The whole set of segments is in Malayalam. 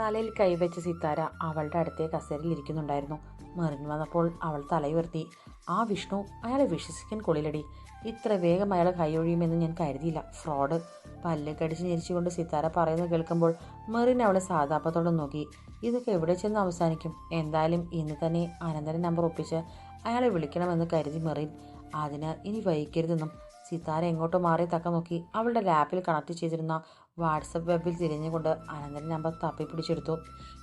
തലയിൽ കൈവച്ച സിത്താര അവളുടെ അടുത്തേ കസേരയിൽ ഇരിക്കുന്നുണ്ടായിരുന്നു. മെറിൻ വന്നപ്പോൾ അവൾ തലയുയർത്തി ആ വിഷ്ണു അയാളെ വിശ്വസിക്കാൻ കൊള്ളിലടി ഇത്ര വേഗം അയാൾ കൈയൊഴിയുമെന്ന് ഞാൻ കരുതിയില്ല. ഫ്രോഡ്. പല്ല് കടിച്ച് ഞെരിച്ചുകൊണ്ട് സിത്താര പറയുന്നത് കേൾക്കുമ്പോൾ മെറിൻ അവളെ സാധാപത്തോടെ നോക്കി. ഇതൊക്കെ എവിടെ ചെന്ന് അവസാനിക്കും? എന്തായാലും ഇന്ന് തന്നെ അനന്തര നമ്പർ ഒപ്പിച്ച് അയാളെ വിളിക്കണമെന്ന് കരുതി മെറിൻ. അതിന് ഇനി വൈകരുതെന്നും സിത്താര എങ്ങോട്ടോ മാറി തക്ക നോക്കി അവളുടെ ലാപ്പിൽ കണക്ട് ചെയ്തിരുന്ന വാട്സപ്പ് വെബിൽ തിരിഞ്ഞുകൊണ്ട് അനന്തന്റെ നമ്പർ തപ്പി പിടിച്ചെടുത്തു.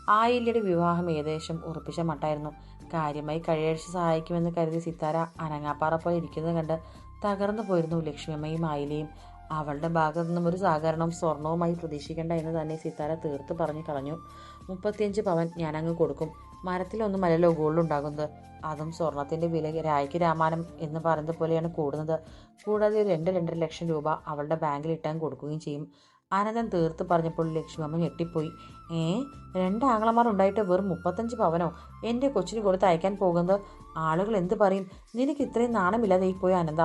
ആയില്യയുടെ വിവാഹം ഏകദേശം ഉറപ്പിച്ച മട്ടായിരുന്നു. കാര്യമായി കഴിയഴിച്ച് സഹായിക്കുമെന്ന് കരുതി സിത്താര അനങ്ങാപ്പാറ പോലെ ഇരിക്കുന്നത് കണ്ട് തകർന്നു പോയിരുന്നു ലക്ഷ്മിയമ്മയും ആയിലയും അവളുടെ ഭാഗത്തു നിന്നും ഒരു സഹകരണവും സ്വർണവുമായി പ്രതീക്ഷിക്കേണ്ട എന്ന് തന്നെ സിത്താര തീർത്ത് പറഞ്ഞു കളഞ്ഞു. മുപ്പത്തിയഞ്ച് പവൻ ഞാനങ്ങ് കൊടുക്കും. മരത്തിലൊന്നും അല്ലല്ലോ ഗോൾഡുണ്ടാകുന്നത്. അതും സ്വർണത്തിന്റെ വില രായ്ക്ക് രാമാനം എന്ന് പറയുന്നത് പോലെയാണ് കൂടുന്നത്. കൂടാതെ ഒരു രണ്ട് രണ്ടര ലക്ഷം രൂപ അവളുടെ ബാങ്കിൽ ഇട്ടാൻ കൊടുക്കുകയും ചെയ്യും. ആനന്ദൻ തീർത്ത് പറഞ്ഞപ്പോൾ ലക്ഷ്മമ്മ ഞെട്ടിപ്പോയി. ഏ രണ്ട് ആങ്ങളമാർ ഉണ്ടായിട്ട് വെറും മുപ്പത്തഞ്ച് പവനോ? എന്റെ കൊച്ചിന് കൊടുത്ത് അയക്കാൻ പോകുന്നത്? ആളുകൾ എന്ത് പറയും? നിനക്ക് ഇത്രയും നാണമില്ലാതെ ഈ പോയി ആനന്ദ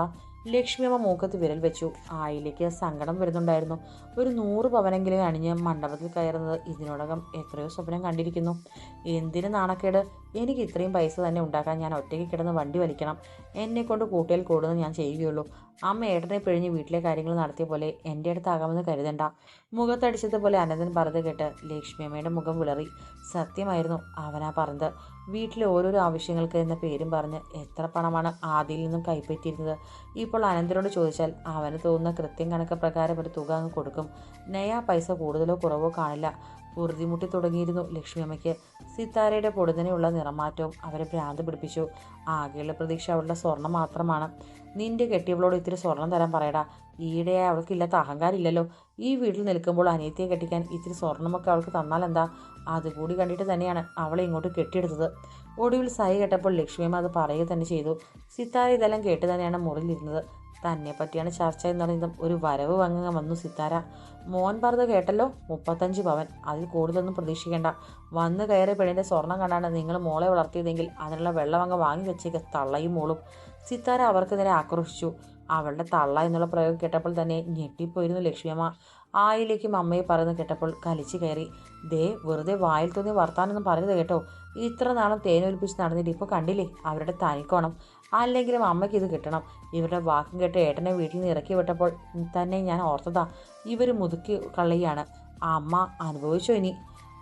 ലക്ഷ്മിയമ്മ മൂക്കത്ത് വിരൽ വെച്ചു. ആയിലേക്ക് സങ്കടം വരുന്നുണ്ടായിരുന്നു. ഒരു നൂറ് പവനെങ്കിലും അണിഞ്ഞ് മണ്ഡപത്തിൽ കയറുന്നത് ഇതിനോടകം എത്രയോ സ്വപ്നം കണ്ടിരിക്കുന്നു. എന്തിന് നാണക്കേട്? എനിക്ക് ഇത്രയും പൈസ തന്നെ ഉണ്ടാക്കാൻ ഞാൻ ഒറ്റയ്ക്ക് കിടന്ന് വണ്ടി വലിക്കണം. എന്നെ കൊണ്ട് കൂട്ടിയാൽ കൂടുന്നത് ഞാൻ ചെയ്യുകയുള്ളൂ. അമ്മ ഏട്ടനെ പിഴിഞ്ഞ് വീട്ടിലെ കാര്യങ്ങൾ നടത്തിയ പോലെ എന്റെ അടുത്താകാമെന്ന് കരുതണ്ട. മുഖത്തടിച്ചതുപോലെ അനന്തൻ പറഞ്ഞത് കേട്ട് ലക്ഷ്മിയമ്മയുടെ മുഖം വിളറി. സത്യമായിരുന്നു അവനാ പറഞ്ഞത്. വീട്ടിലെ ഓരോരോ ആവശ്യങ്ങൾക്ക് എന്ന പേരും പറഞ്ഞ് എത്ര പണമാണ് ആദ്യയിൽ നിന്നും കൈപ്പറ്റിയിരുന്നത്. ഇപ്പോൾ അനന്തനോട് ചോദിച്ചാൽ അവന് തോന്നുന്ന കൃത്യം കണക്ക് പ്രകാരം ഒരു തുക അങ്ങ് കൊടുക്കും. നയാ പൈസ കൂടുതലോ കുറവോ കാണില്ല. പൊറുതിമുട്ടി തുടങ്ങിയിരുന്നു. ലക്ഷ്മിയമ്മയ്ക്ക് സിത്താരയുടെ പൊടുന്നനെയുള്ള നിറമാറ്റവും അവരെ ഭ്രാന്ത് പിടിപ്പിച്ചു. ആകെയുള്ള പ്രതീക്ഷ അവളുടെ സ്വർണം മാത്രമാണ്. നിന്റെ കെട്ടിയവളോട് ഇത്തിരി സ്വർണം തരാൻ പറയടാ. ഈയിടെ അവൾക്കില്ലാത്ത അഹങ്കാരമില്ലല്ലോ. ഈ വീട്ടിൽ നിൽക്കുമ്പോൾ അനിയത്തിയെ കെട്ടിക്കാൻ ഇത്തിരി സ്വർണമൊക്കെ അവൾക്ക് തന്നാൽ എന്താ? അതുകൂടി കണ്ടിട്ട് തന്നെയാണ് അവളെ ഇങ്ങോട്ട് കെട്ടിയെടുത്തത്. ഒടുവിൽ സൈ കേട്ടപ്പോൾ ലക്ഷ്മിയമ്മ അത് പറയുക തന്നെ ചെയ്തു. സിത്താര ഇതെല്ലാം കേട്ട് തന്നെയാണ് മുറിയിലിരുന്നത്. തന്നെ പറ്റിയാണ് ചർച്ച എന്ന് പറയുന്നത് ഒരു വരവ് വാങ്ങുക വന്നു സിത്താര. മോൻ പറഞ്ഞത് കേട്ടല്ലോ? മുപ്പത്തഞ്ച് പവൻ. അതിൽ കൂടുതലൊന്നും പ്രതീക്ഷിക്കേണ്ട. വന്ന് കയറി പെണ്ണിന്റെ സ്വർണം കണ്ടാണ് നിങ്ങൾ മോളെ വളർത്തിയതെങ്കിൽ അതിനുള്ള വെള്ളം അങ്ങ് വാങ്ങി വെച്ചേക്ക്. തള്ളയും മോളും. സിത്താര അവർക്ക് നേരെ ആക്രോശിച്ചു. അവളുടെ തള്ള എന്നുള്ള പ്രയോഗം കേട്ടപ്പോൾ തന്നെ ഞെട്ടിപ്പോയിരുന്നു ലക്ഷ്മിയമ്മ. ആയിലേക്കും അമ്മയെ പറയുന്നത് കേട്ടപ്പോൾ കലിച്ചു കയറി. ദേ വെറുതെ വായിൽ തോന്നി വർത്താനൊന്നും പറയരുത് കേട്ടോ. ഇത്ര നാളും തേനൊലിപ്പിച്ച് നടന്നിട്ട് ഇപ്പോൾ കണ്ടില്ലേ? അവരുടെ തനിക്കോണം. അല്ലെങ്കിലും അമ്മയ്ക്ക് ഇത് കിട്ടണം. ഇവരുടെ വാക്കും കേട്ട് ഏട്ടനെ വീട്ടിൽ നിന്ന് ഇറക്കി വിട്ടപ്പോൾ തന്നെ ഞാൻ ഓർത്തതാ ഇവർ മുതുക്കി കള്ളിയാണ് അമ്മ അനുഭവിച്ചോ ഇനി?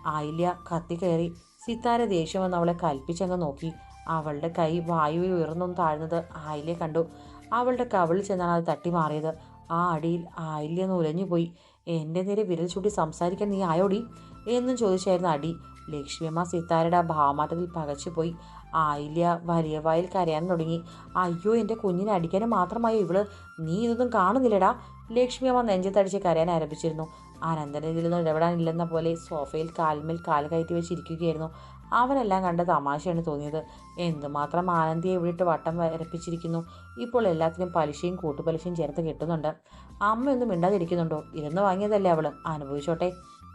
ആയില്യ കത്തി കയറി. സിത്താര ദേഷ്യം വന്ന് അവളെ കൽപ്പിച്ചങ്ങ് നോക്കി. അവളുടെ കൈ വായുവിൽ ഉയർന്നും താഴ്ന്നത് ആയില്യ കണ്ടു. അവളുടെ കവിളിൽ ചെന്നാണ് അത് തട്ടി മാറിയത്. ആ അടിയിൽ ആയില്യ ഉലഞ്ഞുപോയി. എന്റെ നേരെ വിരൽ ചൂണ്ടി സംസാരിക്കാൻ നീ ആയോടി? എന്നും ചോദിച്ചായിരുന്നു അടി. ലക്ഷ്മിയമ്മ സീതാരുടെ ആ ഭാവമാറ്റത്തിൽ പകച്ചുപോയി. ആയില്യ വലിയ വായിൽ കരയാൻ തുടങ്ങി. അയ്യോ എന്റെ കുഞ്ഞിനെ അടിക്കാനും മാത്രമായോ ഇവൾ? നീ ഇതൊന്നും കാണുന്നില്ലടാ. ലക്ഷ്മിയമ്മ നെഞ്ചത്തടിച്ച് കരയാൻ ആരംഭിച്ചിരുന്നു. അനന്തന് ഇതിലൊന്നും ഇടപെടാനില്ലെന്ന പോലെ സോഫയിൽ കാൽമേൽ കാൽ കയറ്റി വെച്ചിരിക്കുകയായിരുന്നു. അവനെല്ലാം കണ്ട തമാശയാണ് തോന്നിയത്. എന്തുമാത്രം ആനന്ദിയെ ഇവിടിട്ട് വട്ടം വരപ്പിച്ചിരിക്കുന്നു? ഇപ്പോൾ എല്ലാത്തിനും പലിശയും കൂട്ടുപലിശയും ചേർത്ത് കിട്ടുന്നുണ്ട്. അമ്മയൊന്നും മിണ്ടാതിരിക്കുന്നുണ്ടോ? ഇരുന്ന് വാങ്ങിയതല്ലേ അവൾ അനുഭവിച്ചോട്ടെ.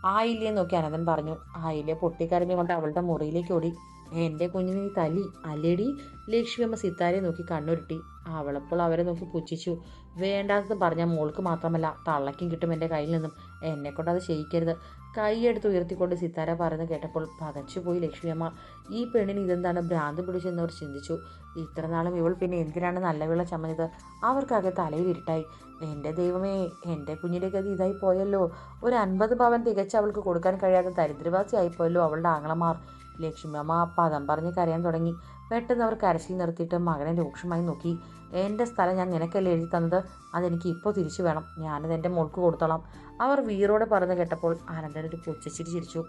ആയില്ലേ നോക്കി അനന്തൻ പറഞ്ഞു. ആയില്ലേ ആയില്യ പൊട്ടിക്കരഞ്ഞുകൊണ്ട് അവളുടെ മുറിയിലേക്ക് ഓടി. എന്റെ കുഞ്ഞിനെ നീ തല്ലി അല്ലേടി? ലക്ഷ്മിയമ്മ സിത്താരയെ നോക്കി കണ്ണുരുട്ടി. അവളപ്പോൾ അവരെ നോക്കി പുച്ഛിച്ചു. വേണ്ടാത്തത് പറഞ്ഞാൽ മോൾക്ക് മാത്രമല്ല തള്ളയ്ക്കും കിട്ടും എന്റെ കയ്യിൽ നിന്നും. എന്നെക്കൊണ്ട് അത് ചെയ്യിക്കരുത്. കൈയെടുത്ത് ഉയർത്തിക്കൊണ്ട് സിത്താര പറയുന്നത് കേട്ടപ്പോൾ പകച്ചുപോയി ലക്ഷ്മിയമ്മ. ഈ പെണ്ണിന് ഇതെന്താണ്? ഭ്രാന്ത് പിടിച്ചെന്നവർ ചിന്തിച്ചു. ഇത്രനാളും ഇവൾ പിന്നെ എന്തിനാണ് നല്ല വെള്ളം അവർക്കകെ തലയിൽ ഇരുട്ടായി. എന്റെ ദൈവമേ എന്റെ കുഞ്ഞിന്റെ ഗതി ഇതായി പോയല്ലോ. ഒരു അൻപത് പവൻ തികച്ച് അവൾക്ക് കൊടുക്കാൻ കഴിയാത്ത ദരിദ്രവാസിയായിപ്പോയല്ലോ അവളുടെ ആങ്ങളമാർ. ലക്ഷ്മിയമ്മ പദം പറഞ്ഞ് കരയാൻ തുടങ്ങി. പെട്ടെന്ന് അവർ കരച്ചിൽ നിർത്തിയിട്ട് മകനെ രൂക്ഷമായി നോക്കി. എന്റെ സ്ഥലം ഞാൻ നിനക്കല്ലേ എഴുതി തന്നത്? അതെനിക്ക് ഇപ്പോൾ തിരിച്ചു വേണം. ഞാനത് എന്റെ മോൾക്ക് കൊടുത്തോളാം. അവർ വീറോടെ പറഞ്ഞു കേട്ടപ്പോൾ ആനന്ദൻ ഒരു പുച്ഛച്ചിരി ചിരിച്ചു.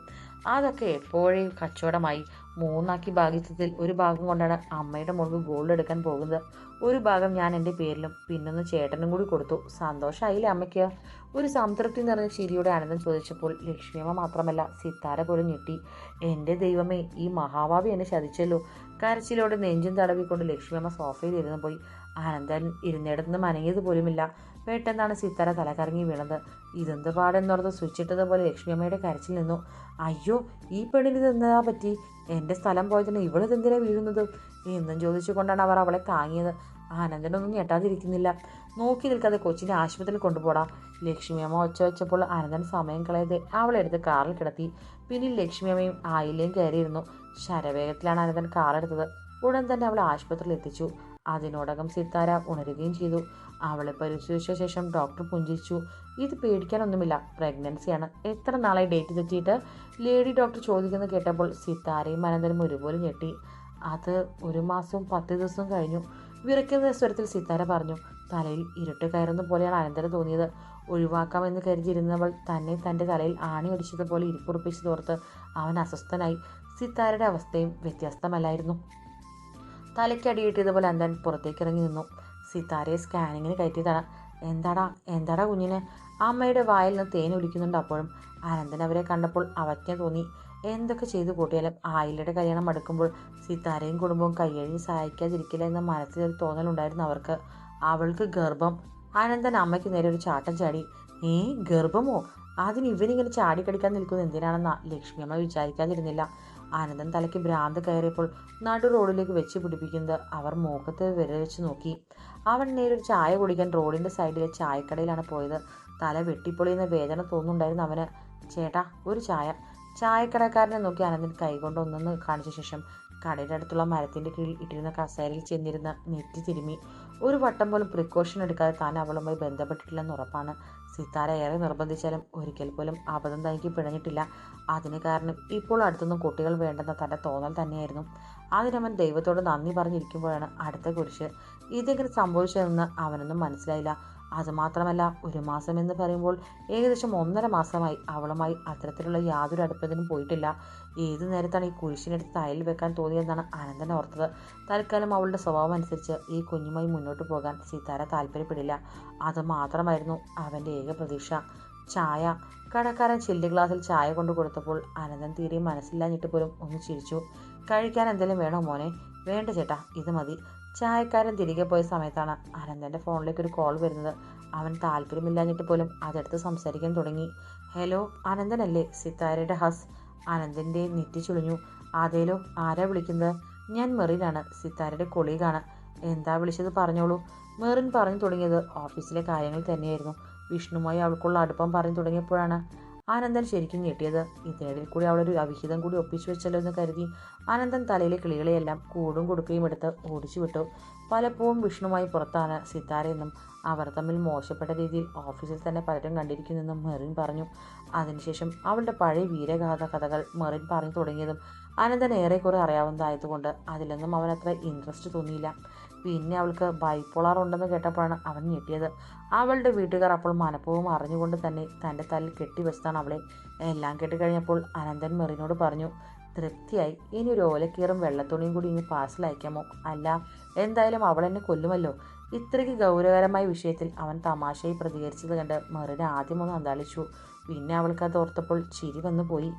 അതൊക്കെ എപ്പോഴേ കച്ചവടമായി. മൂന്നാക്കി ഭാഗിച്ചതിൽ ഒരു ഭാഗം കൊണ്ടാണ് അമ്മയുടെ മോൾക്ക് ഗോൾഡ് എടുക്കാൻ പോകുന്നത്. ഒരു ഭാഗം ഞാൻ എന്റെ പേരിലും പിന്നൊന്ന് ചേട്ടനും കൂടി കൊടുത്തു. സന്തോഷമായില്ലേ അമ്മയ്ക്ക്? ഒരു സംതൃപ്തി നിറഞ്ഞ ചിരിയുടെ ആനന്ദം ചോദിച്ചപ്പോൾ ലക്ഷ്മിയമ്മ മാത്രമല്ല സിത്താര പോലും ഞെട്ടി. എന്റെ ദൈവമേ ഈ മഹാഭാവി എന്നെ ചതിച്ചല്ലോ കരച്ചിലോടെ നെഞ്ചും തടവിക്കൊണ്ട് ലക്ഷ്മിയമ്മ സോഫയിൽ ഇരുന്ന് പോയി. ആനന്ദൻ ഇരുന്നിടത്തുനിന്ന് മനങ്ങിയത് പോലുമില്ല. പെട്ടെന്നാണ് സിത്താര തലകറങ്ങി വീണത്. ഇതെന്ത് പാടെന്നോർത്ത് സ്വിച്ചിട്ടതുപോലെ ലക്ഷ്മിയമ്മയുടെ കരച്ചിൽ നിന്നു. അയ്യോ ഈ പെണ്ണിന് ഇതെന്താ പറ്റി? എന്റെ സ്ഥലം പോയതിന് ഇവളിതെന്തിനാ വീഴുന്നത്? എന്നും ചോദിച്ചുകൊണ്ടാണ് അവർ അവളെ താങ്ങിയത്. ആനന്ദനൊന്നും ഞെട്ടാതിരിക്കുന്നില്ല. നോക്കി നിൽക്കാതെ കൊച്ചിനെ ആശുപത്രിയിൽ കൊണ്ടുപോടാം. ലക്ഷ്മിയമ്മ ഒച്ച വെച്ചപ്പോൾ ആനന്ദൻ സമയം കളയാതെ അവളെടുത്ത് കാറിൽ കിടത്തി. പിന്നിൽ ലക്ഷ്മിയമ്മയും ആയിലയും കയറിയിരുന്നു. ശരവേഗത്തിലാണ് അനന്തൻ കാറെടുത്തത് ഉടൻ തന്നെ അവളെ ആശുപത്രിയിൽ എത്തിച്ചു. അതിനോടകം സീതാര ഉണരുകയും ചെയ്തു. അവളെ പരിശോധിച്ച ശേഷം ഡോക്ടർ പുഞ്ചിരിച്ചു. ഇത് പേടിക്കാനൊന്നുമില്ല. പ്രഗ്നൻസിയാണ് എത്ര നാളായി ഡേറ്റ് തെറ്റിയിട്ട്? ലേഡി ഡോക്ടർ ചോദിക്കുന്നത് കേട്ടപ്പോൾ സീതാരയും അനന്തനും ഒരുപോലെ ഞെട്ടി. അത് ഒരു മാസവും പത്ത് ദിവസവും കഴിഞ്ഞു. വിറയ്ക്കുന്ന സ്വരത്തിൽ സീതാര പറഞ്ഞു. തലയിൽ ഇരുട്ട് കയറുന്ന പോലെയാണ് അനന്തരം തോന്നിയത്. ഒഴിവാക്കാമെന്ന് കരുതിയിരുന്നവൾ തന്നെ തന്റെ തലയിൽ ആണി അടിച്ചതുപോലെ ഇരിപ്പുറപ്പിച്ചതോർത്ത് അവൻ അസ്വസ്ഥനായി. സിത്താരയുടെ അവസ്ഥയും വ്യത്യസ്തമല്ലായിരുന്നു. തലയ്ക്കടിയിട്ടതുപോലെ അന്തൻ പുറത്തേക്ക് ഇറങ്ങി നിന്നു. സിത്താരയെ സ്കാനിങ്ങിന് കയറ്റിയതാണ് എന്താടാ എന്താടാ കുഞ്ഞിന്? അമ്മയുടെ വായിൽ നിന്ന് തേൻ ഒലിക്കുന്നുണ്ട് അപ്പോഴും. അനന്തൻ അവരെ കണ്ടപ്പോൾ അവജ്ഞ തോന്നി. എന്തൊക്കെ ചെയ്തു കൂട്ടിയാലും ആയിലയുടെ കല്യാണം അടുക്കുമ്പോൾ സിത്താരയും കുടുംബവും കയ്യഴി സഹായിക്കാതിരിക്കില്ല എന്ന മനസ്സിലൊരു തോന്നലുണ്ടായിരുന്നു അവർക്ക്. അവൾക്ക് ഗർഭം അനന്തൻ അമ്മയ്ക്ക് നേരെ ഒരു ചാട്ടം ചാടി. ഏ ഗർഭമോ? അതിന് ഇവനിങ്ങനെ ചാടിക്കടിക്കാൻ നിൽക്കുന്നത് ലക്ഷ്മി അമ്മ വിചാരിക്കാതിരുന്നില്ല. ആനന്ദൻ തലയ്ക്ക് ഭ്രാന്ത് കയറിയപ്പോൾ നടു റോഡിലേക്ക് വെച്ച് പിടിപ്പിക്കുന്നത് അവർ മുഖത്ത് വിരൽ വെച്ച് നോക്കി. അവൻ നേരെ ഒരു ചായ കുടിക്കാൻ റോഡിന്റെ സൈഡിലെ ചായക്കടയിലാണ് പോയത്. തല വെട്ടിപ്പൊളിയുന്ന വേദന തോന്നുന്നുണ്ടായിരുന്നു അവന്. ചേട്ടാ ഒരു ചായ. ചായക്കടക്കാരനെ നോക്കി ആനന്ദൻ കൈകൊണ്ട് ഒന്നൊന്ന് കാണിച്ച ശേഷം കടയുടെ അടുത്തുള്ള മരത്തിന്റെ കീഴിൽ ഇട്ടിരുന്ന കസേരയിൽ ചെന്നിരുന്ന നെറ്റി തിരുമി. ഒരു വട്ടം പോലും പ്രിക്കോഷൻ എടുക്കാതെ താൻ അവളുമായി ബന്ധപ്പെട്ടിട്ടില്ലെന്ന് ഉറപ്പാണ്. സിത്താര ഏറെ നിർബന്ധിച്ചാലും ഒരിക്കൽ പോലും അബദ്ധം തനിക്ക് പിഴഞ്ഞിട്ടില്ല. അതിന് കാരണം ഇപ്പോൾ അടുത്തൊന്നും കുട്ടികൾ വേണ്ടെന്ന തന്റെ തോന്നൽ തന്നെയായിരുന്നു. അതിനവൻ ദൈവത്തോട് നന്ദി പറഞ്ഞിരിക്കുമ്പോഴാണ് അടുത്ത കുരിശ്. ഇതെങ്ങനെ സംഭവിച്ചതെന്ന് അവനൊന്നും മനസ്സിലായില്ല. അതുമാത്രമല്ല ഒരു മാസം എന്ന് പറയുമ്പോൾ ഏകദേശം ഒന്നര മാസമായി അവളുമായി അത്തരത്തിലുള്ള യാതൊരു അടുപ്പത്തിനും പോയിട്ടില്ല. ഏതു നേരത്താണ് ഈ കുരിശിനെടുത്ത് തയ്യൽ വെക്കാൻ തോന്നിയതെന്നാണ് അനന്തൻ ഓർത്തത്. തൽക്കാലം അവളുടെ സ്വഭാവം അനുസരിച്ച് ഈ കുഞ്ഞുമായി മുന്നോട്ട് പോകാൻ സീതാര താല്പര്യപ്പെടില്ല. അത് മാത്രമായിരുന്നു അവന്റെ ഏക പ്രതീക്ഷ. ചായ. കടക്കാരൻ ചില്ലി ഗ്ലാസ്സിൽ ചായ കൊണ്ടു കൊടുത്തപ്പോൾ അനന്തൻ തീരെ മനസ്സില്ലാഞ്ഞിട്ട് പോലും ഒന്ന് ചിരിച്ചു. കഴിക്കാൻ എന്തെങ്കിലും വേണോ മോനെ? വേണ്ട ചേട്ടാ ഇത് മതി. ചായക്കാരൻ തിരികെ പോയ സമയത്താണ് അനന്തന്റെ ഫോണിലേക്ക് ഒരു കോൾ വരുന്നത്. അവൻ താല്പര്യമില്ലാഞ്ഞിട്ട് പോലും അതെടുത്ത് സംസാരിക്കാൻ തുടങ്ങി. ഹലോ അനന്തനല്ലേ? സിത്താരയുടെ ഹസ്. അനന്തന്റെ നെറ്റി ചുളിഞ്ഞു. അതേലോ ആരാ വിളിക്കുന്നത്? ഞാൻ മെറിനാണ്. സിത്താരയുടെ കൊളീഗാണ്. എന്താ വിളിച്ചത്? പറഞ്ഞോളൂ. മെറിൻ പറഞ്ഞു തുടങ്ങിയത് ഓഫീസിലെ കാര്യങ്ങൾ തന്നെയായിരുന്നു. വിഷ്ണുമായി അവൾക്കുള്ള അടുപ്പം പറഞ്ഞു തുടങ്ങിയപ്പോഴാണ്. ആനന്ദൻ ശരിക്കും ഞെട്ടിയത്. ഇതിനിടയിൽ കൂടി അവളൊരു അവിഹിതം കൂടി ഒപ്പിച്ചു വെച്ചല്ലോ എന്ന് കരുതി. ആനന്ദൻ തലയിലെ കിളികളെയെല്ലാം കൂടും കൊടുക്കുകയും എടുത്ത് ഓടിച്ചു വിട്ടു പലപ്പോഴും വിഷ്ണുമായി പുറത്താണ് സിത്താരയെന്നും അവർ തമ്മിൽ മോശപ്പെട്ട രീതിയിൽ ഓഫീസിൽ തന്നെ പലരും കണ്ടിരിക്കുന്നെന്നും മെറിൻ പറഞ്ഞു. അതിനുശേഷം അവളുടെ പഴയ വീരഗാഥ കഥകൾ മെറിൻ പറഞ്ഞു തുടങ്ങിയതും ആനന്ദൻ ഏറെക്കുറെ അറിയാവുന്നതായതുകൊണ്ട് അതിലൊന്നും അവനത്ര ഇൻട്രസ്റ്റ് തോന്നിയില്ല. പിന്നെ അവൾക്ക് ബൈപ്പോളാർ ഉണ്ടെന്ന് കേട്ടപ്പോഴാണ് അവൻ ഞെട്ടിയത്. അവളുടെ വീട്ടുകാർ അപ്പോൾ മനഃപൂർവം അറിഞ്ഞുകൊണ്ട് തന്നെ തന്റെ തല്ലിൽ കെട്ടിവെച്ചതാണ് അവളെ. എല്ലാം കേട്ട് കഴിഞ്ഞപ്പോൾ അനന്തൻ മെറിനോട് പറഞ്ഞു തൃപ്തിയായി. ഇനി ഒരു ഓലക്കീറും വെള്ളത്തുണിയും കൂടി ഇനി പാഴ്സൽ അയക്കാമോ? അല്ല എന്തായാലും അവൾ എന്നെ കൊല്ലുമല്ലോ. ഇത്രയ്ക്ക് ഗൗരവകരമായ വിഷയത്തിൽ അവൻ തമാശയായി പ്രതികരിച്ചത് കണ്ട് മെറിന് ആദ്യമൊന്ന് അന്താളിച്ചു. പിന്നെ അവൾക്ക് അത് ഓർത്തപ്പോൾ ചിരി വന്നു പോയി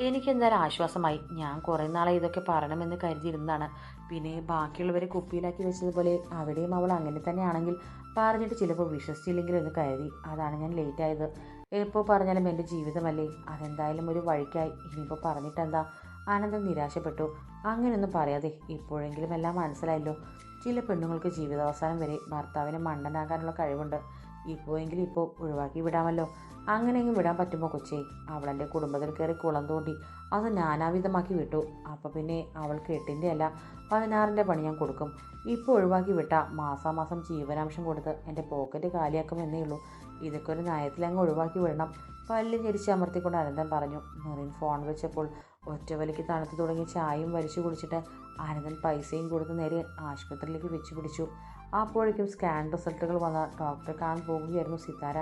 എനിക്കെന്തായാലും ആശ്വാസമായി. ഞാൻ കുറേ നാളെ ഇതൊക്കെ പറയണമെന്ന് കരുതിയിരുന്നതാണ്. പിന്നെ ബാക്കിയുള്ളവരെ കുപ്പിയിലാക്കി വെച്ചതുപോലെ അവിടെയും അവൾ അങ്ങനെ തന്നെയാണെങ്കിൽ പറഞ്ഞിട്ട് ചിലപ്പോൾ വിശ്വസിച്ചില്ലെങ്കിലും എന്ന് കരുതി. അതാണ് ഞാൻ ലേറ്റ് ആയത് എപ്പോൾ പറഞ്ഞാലും എന്റെ ജീവിതമല്ലേ? അതെന്തായാലും ഒരു വഴിക്കായി. ഇനിയിപ്പോൾ പറഞ്ഞിട്ടെന്താ? ആനന്ദം നിരാശപ്പെട്ടു. അങ്ങനെയൊന്നും പറയാതെ ഇപ്പോഴെങ്കിലും എല്ലാം മനസ്സിലായല്ലോ. ചില പെണ്ണുങ്ങൾക്ക് ജീവിതാവസാനം വരെ ഭർത്താവിനെ മണ്ടനാകാനുള്ള കഴിവുണ്ട്. ഇപ്പോഴെങ്കിലും ഇപ്പോൾ ഒഴിവാക്കി വിടാമല്ലോ. അങ്ങനെയെങ്കിലും വിടാൻ പറ്റുമോ കൊച്ചേ അവളെന്റെ കുടുംബത്തിൽ കയറി കുളം തോണ്ടി. അത് നാനാവിധമാക്കി വിട്ടു. അപ്പോൾ പിന്നെ അവൾക്ക് എട്ടിന്റെ അല്ല പതിനാറിന്റെ പണി ഞാൻ കൊടുക്കും. ഇപ്പോൾ ഒഴിവാക്കി വിട്ട മാസാമാസം ജീവനാംശം കൊടുത്ത് എന്റെ പോക്കറ്റ് കാലിയാക്കും എന്നേ ഉള്ളൂ. ഇതൊക്കെ ഒരു നയത്തിലങ്ങ് ഒഴിവാക്കി വിടണം. പല്ല് ഞെരിച്ച് അമർത്തിക്കൊണ്ട് അനന്തൻ പറഞ്ഞു. മെറിൻ ഫോൺ വെച്ചപ്പോൾ ഒറ്റവലിക്ക് തണുത്ത് തുടങ്ങി ചായയും വലിച്ചു കുടിച്ചിട്ട് അനന്തൻ പൈസയും കൊടുത്ത് നേരെ ആശുപത്രിയിലേക്ക് വെച്ച് പിടിച്ചു അപ്പോഴേക്കും സ്കാൻ റിസൾട്ടുകൾ വന്ന ഡോക്ടറെ കാണാൻ പോകുകയായിരുന്നു സിതാര.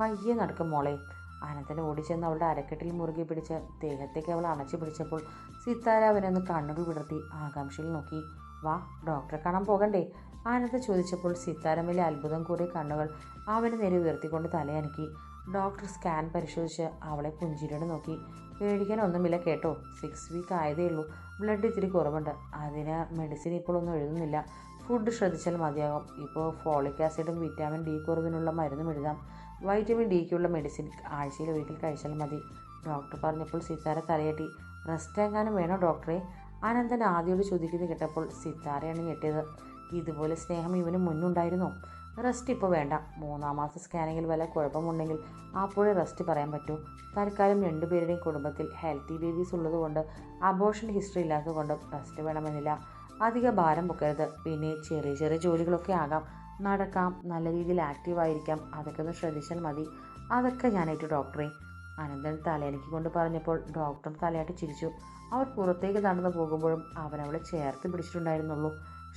പയ്യെ നടക്കും മോളെ. അനന്തൻ ഓടിച്ചെന്ന് അവളുടെ അരക്കെട്ടിൽ മുറുകെ പിടിച്ച് ദേഹത്തേക്ക് അവൾ അണച്ചു പിടിച്ചപ്പോൾ സിത്താര അവനൊന്ന് കണ്ണുകൾ വിടർത്തി ആകാംക്ഷയിൽ നോക്കി. വാ ഡോക്ടറെ കാണാൻ പോകണ്ടേ? ആനന്ദ് ചോദിച്ചപ്പോൾ സിത്താരമിലെ അത്ഭുതം കൂടിയ കണ്ണുകൾ അവന് നേരെ ഉയർത്തിക്കൊണ്ട് തലയനക്കി. ഡോക്ടർ സ്കാൻ പരിശോധിച്ച് അവളെ പുഞ്ചിരിയോട് നോക്കി. പേടിക്കാൻ ഒന്നുമില്ല കേട്ടോ. സിക്സ് വീക്ക് ആയതേ ഉള്ളൂ. ബ്ലഡ് ഇത്തിരി കുറവുണ്ട്. അതിന് മെഡിസിൻ ഇപ്പോൾ ഒന്നും എഴുതുന്നില്ല. ഫുഡ് ശ്രദ്ധിച്ചാൽ മതിയാകും. ഇപ്പോൾ ഫോളിക് ആസിഡും വിറ്റാമിൻ ഡി കുറവിനുള്ള മരുന്നും എഴുതാം. വൈറ്റമിൻ ഡിക്കുള്ള മെഡിസിൻ ആഴ്ചയിൽ ഒരിക്കൽ കഴിച്ചാൽ മതി. ഡോക്ടർ പറഞ്ഞപ്പോൾ സിത്താര തലയട്ടി. റെസ്റ്റ് എങ്ങാനും വേണോ ഡോക്ടറെ? അനന്തൻ ആദ്യോട് ചോദിക്കുന്നത് കേട്ടപ്പോൾ സിത്താരയാണ് ഞെട്ടിയത്. ഇതുപോലെ സ്നേഹം ഇവന് മുന്നുണ്ടായിരുന്നു. റെസ്റ്റ് ഇപ്പോൾ വേണ്ട. മൂന്നാം മാസ സ്കാനിങ്ങിൽ വല്ല കുഴപ്പമുണ്ടെങ്കിൽ അപ്പോഴേ റെസ്റ്റ് പറയാൻ പറ്റൂ. തൽക്കാലം രണ്ടുപേരുടെയും കുടുംബത്തിൽ ഹെൽത്തി ബേബീസ് ഉള്ളതുകൊണ്ട് അബോഷൻ ഹിസ്റ്ററി ഇല്ലാത്തതുകൊണ്ട് റെസ്റ്റ് വേണമെന്നില്ല. അധിക ഭാരം പൊക്കരുത്. പിന്നെ ചെറിയ ചെറിയ ജോലികളൊക്കെ ആകാം. നടക്കാം നല്ല രീതിയിൽ ആക്റ്റീവായിരിക്കാം അതൊക്കെ ഒന്ന് ശ്രദ്ധിച്ചാൽ മതി. അതൊക്കെ ഞാനേറ്റു ഡോക്ടറെ അനന്തൻ തലയനക്കി കൊണ്ട് പറഞ്ഞപ്പോൾ ഡോക്ടർ തലയാട്ടി ചിരിച്ചു. അവർ പുറത്തേക്ക് നടന്നു പോകുമ്പോഴും അവനവളെ ചേർത്ത് പിടിച്ചിട്ടുണ്ടായിരുന്നുള്ളൂ.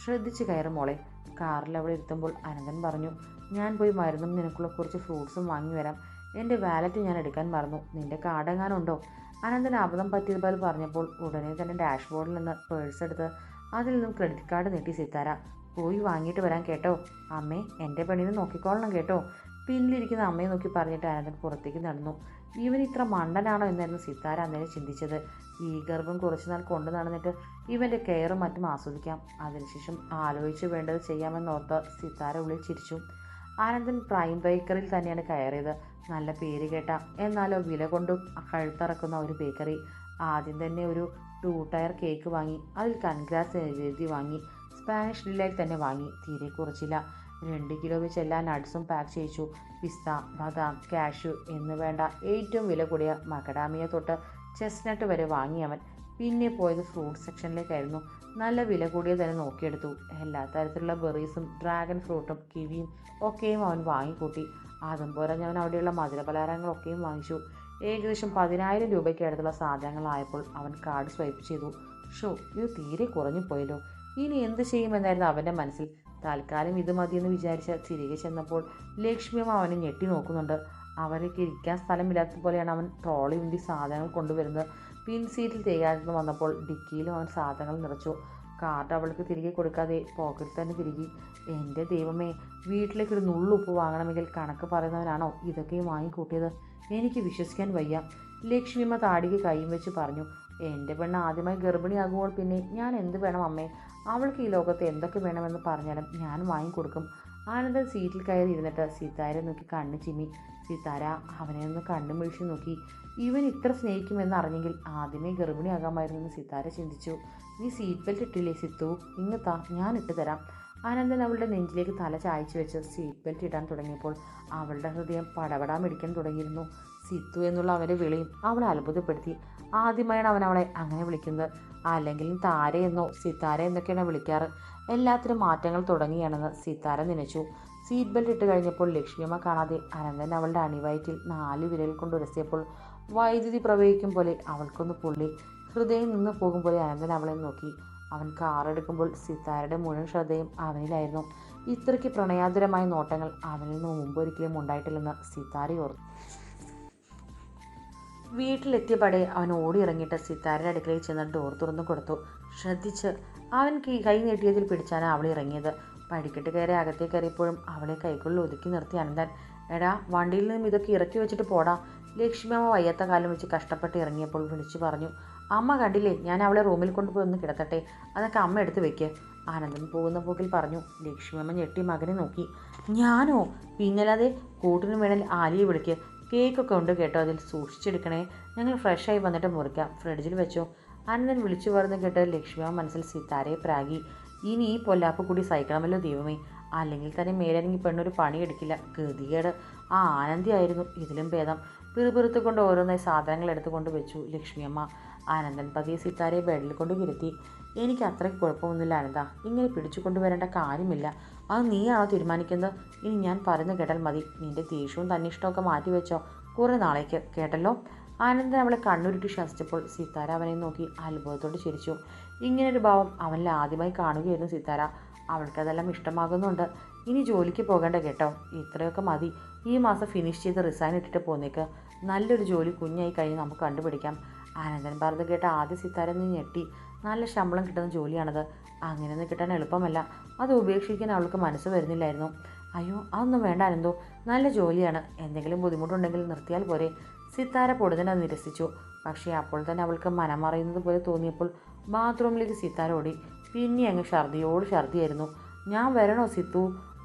ശ്രദ്ധിച്ച് കയറും മോളെ. കാറിൽ അവിടെ ഇരുത്തുമ്പോൾ അനന്തൻ പറഞ്ഞു ഞാൻ പോയി മരുന്നും നിനക്കുള്ള കുറച്ച് ഫ്രൂട്ട്സും വാങ്ങി വരാം. എന്റെ വാലറ്റ് ഞാൻ എടുക്കാൻ മറന്നു. നിന്റെ കാടെങ്ങാനുണ്ടോ അനന്തൻ അബദ്ധം പറ്റിയതുപോലെ പറഞ്ഞപ്പോൾ ഉടനെ തന്നെ ഡാഷ്ബോർഡിൽ നിന്ന് പേഴ്സ് എടുത്ത് അതിൽ നിന്നും ക്രെഡിറ്റ് കാർഡ് നീട്ടി സിത്താര. പോയി വാങ്ങിയിട്ട് വരാൻ കേട്ടോ. അമ്മേ എന്റെ പെണ്ണിനെ നോക്കിക്കോളണം കേട്ടോ. പിന്നിലിരിക്കുന്ന അമ്മയെ നോക്കി പറഞ്ഞിട്ട് അനന്തൻ പുറത്തേക്ക് നടന്നു. ഇവൻ ഇത്ര മണ്ടനാണോ? എന്നായിരുന്നു സിത്താര അന്നേരം ചിന്തിച്ചത്. ഈ ഗർഭം കുറച്ചുനാൾ കൊണ്ടു നടന്നിട്ട് ഇവന്റെ കെയറും മറ്റും ആസ്വദിക്കാം. അതിനുശേഷം ആലോചിച്ച് വേണ്ടത് ചെയ്യാമെന്നോർത്ത് സിത്താര ഉള്ളിൽ ചിരിച്ചു. ആനന്ദൻ പ്രൈം ബേക്കറിൽ തന്നെയാണ് കയറിയത്. നല്ല പേര് കേട്ട എന്നാലോ വില കൊണ്ടും കഴുത്തറക്കുന്ന ഒരു ബേക്കറി ആദ്യം തന്നെ ഒരു ടൂ ടയർ കേക്ക് വാങ്ങി അതിൽ കൺഗ്രാസ് എഴുതി വാങ്ങി. സ്പാനിഷ് ഡിലൈറ്റ് തന്നെ വാങ്ങി. തീരെ കുറച്ചില്ല. രണ്ട് കിലോ വെച്ച് എല്ലാ നട്ട്സും പാക്ക് ചെയ്യിച്ചു. പിസ്ത ബദാം കാഷ്യു എന്ന് വേണ്ട ഏറ്റവും വില കൂടിയ മക്കഡാമിയ തൊട്ട് ചെസ്നട്ട് വരെ വാങ്ങി അവൻ. പിന്നെ പോയത് ഫ്രൂട്ട് സെക്ഷനിലേക്കായിരുന്നു നല്ല വില കൂടിയ തന്നെ നോക്കിയെടുത്തു. എല്ലാ തരത്തിലുള്ള ബെറീസും ഡ്രാഗൺ ഫ്രൂട്ടും കിവിയും ഒക്കെയും അവൻ വാങ്ങിക്കൂട്ടി. അതും ഞാൻ അവിടെയുള്ള മധുരപലഹാരങ്ങളൊക്കെയും വാങ്ങിച്ചു. ഏകദേശം പതിനായിരം രൂപയ്ക്ക് അടുത്തുള്ള സാധനങ്ങളായപ്പോൾ അവൻ കാർഡ് സ്വൈപ്പ് ചെയ്തു. ഷോ ഇത് തീരെ കുറഞ്ഞു പോയല്ലോ ഇനി എന്ത് ചെയ്യുമെന്നായിരുന്നു അവന്റെ മനസ്സിൽ. തൽക്കാലം ഇത് മതിയെന്ന് വിചാരിച്ച തിരികെ ചെന്നപ്പോൾ ലക്ഷ്മിയും അവനെ ഞെട്ടി നോക്കുന്നുണ്ട്. അവരൊക്കെ ഇരിക്കാൻ സ്ഥലമില്ലാത്ത പോലെയാണ് അവൻ ട്രോളി ഉണ്ടി സാധനങ്ങൾ കൊണ്ടുവരുന്നത്. പിൻ സീറ്റിൽ തികയാതെ വന്നപ്പോൾ ഡിക്കിയിലും അവൻ സാധനങ്ങൾ നിറച്ചു. കാർഡ് അവൾക്ക് തിരികെ കൊടുക്കാതെ പോക്കറ്റിൽ തന്നെ തിരികെ. എന്റെ ദൈവമേ വീട്ടിലേക്ക് ഒരു നുള്ളുപ്പ് വാങ്ങണമെങ്കിൽ കണക്ക് പറയുന്നവനാണോ ഇതൊക്കെയും വാങ്ങിക്കൂട്ടിയത്? എനിക്ക് വിശ്വസിക്കാൻ വയ്യ. ലക്ഷ്മിയമ്മ താടിക്ക് കൈയും വെച്ച് പറഞ്ഞു എന്റെ പെണ്ണ് ആദ്യമായി ഗർഭിണിയാകുമ്പോൾ പിന്നെ ഞാൻ എന്ത് വേണം അമ്മേ? അവൾക്ക് ഈ ലോകത്ത് എന്തൊക്കെ വേണമെന്ന് പറഞ്ഞാലും ഞാൻ വാങ്ങിക്കൊടുക്കും ആനന്ദൻ സീറ്റിൽ കയറി ഇരുന്നിട്ട് സീതാരെ നോക്കി കണ്ണ് ചിമ്മി. സീതാര അവനെ ഒന്ന് കണ്ണു മിഴിച്ച് നോക്കി. ഇവൻ ഇത്ര സ്നേഹിക്കുമെന്ന് അറിഞ്ഞെങ്കിൽ ആദ്യമേ ഗർഭിണിയാകാമായിരുന്നെന്ന് സീതാര ചിന്തിച്ചു. നീ സീറ്റ് ബെൽറ്റ് ഇട്ടില്ലേ സിത്തു? ഇങ്ങത്താ ഞാൻ ഇട്ട് തരാം. ആനന്ദൻ അവളുടെ നെഞ്ചിലേക്ക് തല ചായച്ചു വെച്ച് സീറ്റ് ബെൽറ്റ് ഇടാൻ തുടങ്ങിയപ്പോൾ അവളുടെ ഹൃദയം പടപടാ മിടിക്കാൻ തുടങ്ങിയിരുന്നു. സിത്തു എന്നുള്ള അവന്റെ വിളിയും അവളെ അത്ഭുതപ്പെടുത്തി. ആദ്യമായാണ് അവൻ അവളെ അങ്ങനെ വിളിക്കുന്നത്. അല്ലെങ്കിലും താര എന്നോ സിത്താര എന്നൊക്കെയാണ് വിളിക്കാറ്. എല്ലാത്തിനും മാറ്റങ്ങൾ തുടങ്ങിയാണെന്ന് സിത്താര നനച്ചു. സീറ്റ് ബെൽറ്റ് ഇട്ട് കഴിഞ്ഞപ്പോൾ ലക്ഷ്മിയമ്മ കാണാതെ അനന്തൻ അവളുടെ അണിവയറ്റിൽ നാല് വിരൽ കൊണ്ട് ഉരസിയപ്പോൾ വൈദ്യുതി പ്രവഹിക്കും പോലെ അവൾക്കൊന്ന് പുള്ളി. ഹൃദയം നിന്ന് പോകും പോലെ അനന്തൻ അവളെ നോക്കി. അവൻ കാറെടുക്കുമ്പോൾ സിത്താരയുടെ മുഴുവൻ ശ്രദ്ധയും അവനിലായിരുന്നു. ഇത്രയ്ക്ക് പ്രണയാതുരമായ നോട്ടങ്ങൾ അവനിൽ നിന്ന് മുമ്പൊരിക്കലും ഉണ്ടായിട്ടില്ലെന്ന് സിത്താര ഓർത്തു. വീട്ടിലെത്തിയപാടെ അവൻ ഓടി ഇറങ്ങിയിട്ട് സിത്താരയുടെ അടുക്കളയിൽ ചെന്ന് ഡോർ തുറന്നു കൊടുത്തു. ശ്രദ്ധിച്ച് അവൻ കീ- നീട്ടിയതിൽ പിടിച്ചാണ് അവൾ ഇറങ്ങിയത്. പടിക്കെട്ട് കയറി അകത്തേക്ക് കയറിയപ്പോഴും അവളെ കൈക്കുള്ളിൽ ഒതുക്കി നിർത്തി അനന്തൻ. എടാ വണ്ടിയിൽ നിന്നും ഇതൊക്കെ ഇറക്കി വെച്ചിട്ട് പോടാ. ലക്ഷ്മിയമ്മ വയ്യാത്ത കാലം വെച്ച് കഷ്ടപ്പെട്ട് ഇറങ്ങിയപ്പോൾ വിളിച്ചു പറഞ്ഞു അമ്മ കണ്ടില്ലേ ഞാൻ അവളെ റൂമിൽ കൊണ്ടുപോയി ഒന്ന് കിടത്തട്ടെ. അതൊക്കെ അമ്മ എടുത്ത് വെക്ക്. ആനന്ദൻ പോകുന്ന പോക്കിൽ പറഞ്ഞു ലക്ഷ്മിയമ്മ ഞെട്ടി മകനെ നോക്കി. ഞാനോ? പിന്നല്ലാതെ കൂട്ടിനും വേണേൽ ആലിയെ വിളിക്ക്. കേക്കൊക്കെ ഉണ്ട് കേട്ടോ അതിൽ സൂക്ഷിച്ചെടുക്കണേ. ഞങ്ങൾ ഫ്രഷായി വന്നിട്ട് മുറിക്കാം. ഫ്രിഡ്ജിൽ വെച്ചോ. അനന്തൻ വിളിച്ചു പറഞ്ഞ് കേട്ട് ലക്ഷ്മിയ മനസ്സിൽ സിത്താരയെ പ്രാഗി. ഇനി ഈ പൊല്ലാപ്പ് കൂടി സഹിക്കണമല്ലോ ദൈവമേ. അല്ലെങ്കിൽ തന്നെ മേലിറങ്ങി പെണ്ണൊരു പണിയെടുക്കില്ല ഗതികേട്. ആ ആനന്ദിയായിരുന്നു ഇതിലും ഭേദം. പിറുപിറുത്ത് കൊണ്ട് ഓരോന്നായി സാധനങ്ങൾ എടുത്തുകൊണ്ട് വെച്ചു ലക്ഷ്മിയമ്മ ആനന്ദൻ പതിയെ സിത്താരയെ ബെഡിൽ കൊണ്ട് കിരുത്തി എനിക്ക് അത്രയ്ക്ക് കുഴപ്പമൊന്നുമില്ല അനന്ത. ഇങ്ങനെ പിടിച്ചു കൊണ്ടുവരേണ്ട കാര്യമില്ല. അത് നീയാണോ തീരുമാനിക്കുന്നത്? ഇനി ഞാൻ പറഞ്ഞു കേട്ടാൽ മതി. നിന്റെ ദേഷ്യവും തന്നിഷ്ടമൊക്കെ മാറ്റി വെച്ചോ കുറേ നാളേക്ക് കേട്ടല്ലോ? ആനന്ദൻ അവളെ കണ്ണുരുട്ടി ശ്വസിച്ചപ്പോൾ സീതാര അവനെ നോക്കി അത്ഭുതത്തോട് ചിരിച്ചു. ഇങ്ങനൊരു ഭാവം അവനിൽ ആദ്യമായി കാണുകയായിരുന്നു സിത്താര. അവൾക്കതെല്ലാം ഇഷ്ടമാകുന്നുണ്ട്. ഇനി ജോലിക്ക് പോകേണ്ട കേട്ടോ. ഇത്രയൊക്കെ മതി. ഈ മാസം ഫിനിഷ് ചെയ്ത് റിസൈൻ ഇട്ടിട്ട് പോന്നേക്ക്. നല്ലൊരു ജോലി കുഞ്ഞായി കഴിഞ്ഞ് നമുക്ക് കണ്ടുപിടിക്കാം. ആനന്ദൻ പറഞ്ഞത് കേട്ട ആദ്യ സിത്താര നീ ഞെട്ടി. നല്ല ശമ്പളം കിട്ടുന്ന ജോലിയാണത്. അങ്ങനെയൊന്നും കിട്ടാൻ എളുപ്പമല്ല. അത് ഉപേക്ഷിക്കാൻ അവൾക്ക് മനസ്സ് വരുന്നില്ലായിരുന്നു. അയ്യോ അതൊന്നും വേണ്ട എന്തോ നല്ല ജോലിയാണ്. എന്തെങ്കിലും ബുദ്ധിമുട്ടുണ്ടെങ്കിൽ നിർത്തിയാൽ പോരെ. സിത്താര പൊടുതനെ നിരസിച്ചു. പക്ഷേ അപ്പോൾ തന്നെ അവൾക്ക് മനമറിയുന്നത് പോലെ തോന്നിയപ്പോൾ ബാത്റൂമിലേക്ക് സിത്താര ഓടി. പിന്നെ അങ്ങ് ഛർദിയോട് ഛർദിയായിരുന്നു. ഞാൻ വരണോ സിത്തു?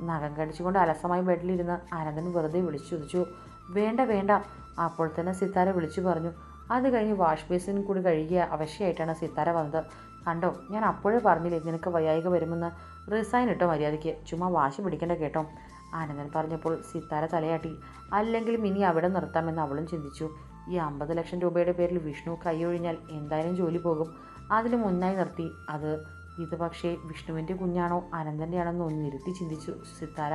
നഖം കടിച്ചുകൊണ്ട് അലസമായി ബെഡിലിരുന്ന് അനന്തൻ വെറുതെ വിളിച്ചു ചോദിച്ചു വേണ്ട വേണ്ട. അപ്പോൾ തന്നെ സിത്താര വിളിച്ചു പറഞ്ഞു. അത് കഴിഞ്ഞ് വാഷ് ബേസിൻ കൂടി കഴുകിയ അവശയായിട്ടാണ് സിത്താര വന്നത്. കണ്ടോ ഞാൻ അപ്പോഴേ പറഞ്ഞില്ലേ നിനക്ക് വയ്യായിക വരുമെന്ന്? റിസൈൻ ഇട്ടോ മര്യാദയ്ക്ക്. ചുമ്മാ വാശി പിടിക്കേണ്ട കേട്ടോ. ആനന്ദൻ പറഞ്ഞപ്പോൾ സിത്താര തലയാട്ടി. അല്ലെങ്കിൽ ഇനി അവിടെ നിർത്താമെന്ന് അവളും ചിന്തിച്ചു. ഈ അമ്പത് ലക്ഷം രൂപയുടെ പേരിൽ വിഷ്ണു കൈയൊഴിഞ്ഞാൽ എന്തായാലും ജോലി പോകും. അതിലും മുന്നായി നിർത്തി. അത് ഇത് പക്ഷേ വിഷ്ണുവിന്റെ കുഞ്ഞാണോ അനന്തന്റെ ആണെന്ന് ഒന്ന് ഇരുത്തി ചിന്തിച്ചു സിത്താര.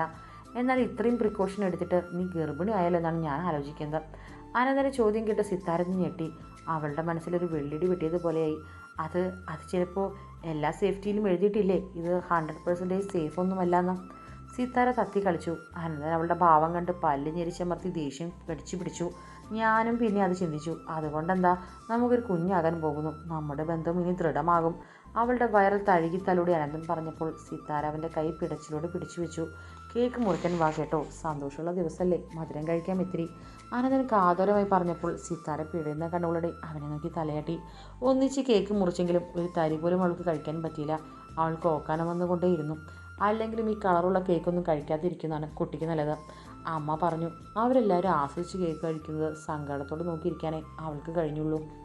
എന്നാൽ ഇത്രയും പ്രിക്കോഷൻ എടുത്തിട്ട് നീ ഗർഭിണി ആയാലെന്നാണ് ഞാൻ ആലോചിക്കുന്നത്. അനന്തന്റെ ചോദ്യം കേട്ട് സിത്താര ഒന്ന് ഞെട്ടി. അവളുടെ മനസ്സിലൊരു വെള്ളിടി വെട്ടിയതുപോലെയായി. അത് അത് ചിലപ്പോൾ എല്ലാ സേഫ്റ്റിയിലും എഴുതിയിട്ടില്ലേ? ഇത് ഹൺഡ്രഡ് പെർസെന്റേജ് സേഫ് ഒന്നുമല്ലെന്ന്? സിത്താര തത്തി കളിച്ചു. അനന്തരം അവളുടെ ഭാവം കണ്ട് പല്ല് ഞെരിച്ചമർത്തി ദേഷ്യം കടിച്ചു പിടിച്ചു. ഞാനും പിന്നെ അത് ചിന്തിച്ചു. അതുകൊണ്ടെന്താ? നമുക്കൊരു കുഞ്ഞാകാൻ പോകുന്നു. നമ്മുടെ ബന്ധം ഇനി ദൃഢമാകും. അവളുടെ വയറിൽ തഴുകി തലോടി അനന്തൻ പറഞ്ഞപ്പോൾ സിത്താര അവന്റെ കൈ പിടച്ചിലൂടെ പിടിച്ചു വെച്ചു. കേക്ക് മുറിക്കാൻ വാ കേട്ടോ. സന്തോഷമുള്ള ദിവസമല്ലേ മധുരം കഴിക്കാൻ ഇത്തിരി. അനന്തൻ കാതോരമായി പറഞ്ഞപ്പോൾ സീതാര പിഴയുന്ന കണ്ണുകളുടെ അവനെ നോക്കി തലയാട്ടി. ഒന്നിച്ച് കേക്ക് മുറിച്ചെങ്കിലും ഒരു തരി പോലും അവൾക്ക് കഴിക്കാൻ പറ്റിയില്ല. അവൾക്ക് ഓക്കാനം വന്നുകൊണ്ടേയിരുന്നു. അല്ലെങ്കിലും ഈ കളറുള്ള കേക്കൊന്നും കഴിക്കാതിരിക്കുന്നതാണ് കുട്ടിക്ക് നല്ലത്. അമ്മ പറഞ്ഞു അവരെല്ലാവരും ആസ്വദിച്ച് കേക്ക് കഴിക്കുന്നത് സങ്കടത്തോടെ നോക്കിയിരിക്കാനേ അവൾക്ക് കഴിഞ്ഞുള്ളൂ.